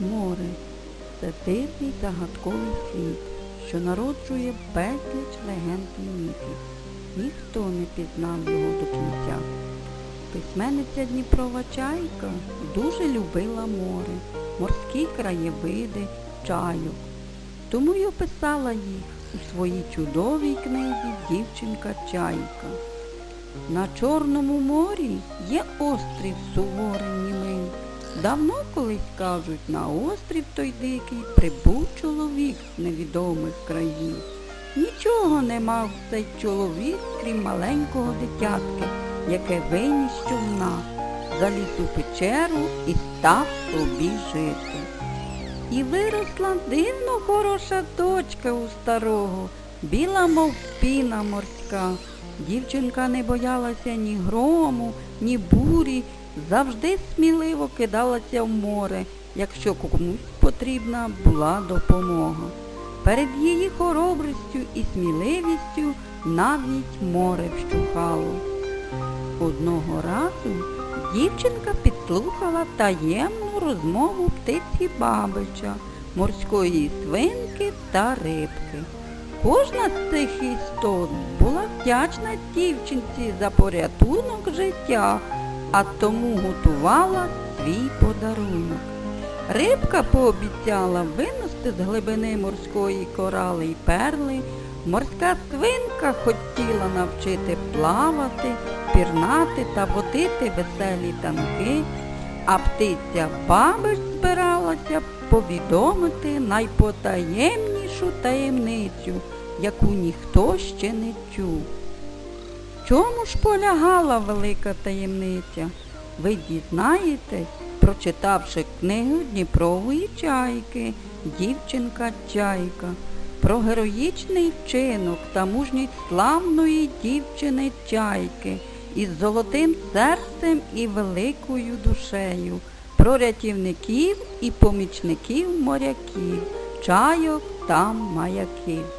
Море це дивний загадковий світ, що народжує безліч легенд і міфів. Ніхто не пізнав його до кінця. Письменниця Дніпрова Чайка дуже любила море, морські краєвиди, чайок. Тому й описала їх у своїй чудовій книзі Дівчинка Чайка. На Чорному морі є острів суворий. Давно колись кажуть, на острів той дикий прибув чоловік з невідомих країв. Нічого не мав цей чоловік, крім маленького дитятки, яке виніс човна, заліз у печеру і став собі жити. І виросла дивно хороша дочка у старого, біла, мов піна морська. Дівчинка не боялася ні грому, ні бурі, завжди сміливо кидалася в море, якщо комусь потрібна була допомога. Перед її хоробрістю і сміливістю навіть море вщухало. Одного разу дівчинка підслухала таємну розмову птиці Бабича, морської свинки та рибки. Кожна з цих істот була вдячна дівчинці за порятунок життя, а тому готувала свій подарунок. Рибка пообіцяла винести з глибини морської корали й перли, морська свинка хотіла навчити плавати, пірнати та водити веселі танки, а птиця бабич збиралася повідомити найпотаємнішу таємницю, яку ніхто ще не чув. Чому ж полягала велика таємниця? Ви дізнаєтесь, прочитавши книгу Дніпрової чайки, дівчинка чайка, про героїчний вчинок та мужність славної дівчини чайки із золотим серцем і великою душею, про рятівників і помічників моряків, чайок та маяків.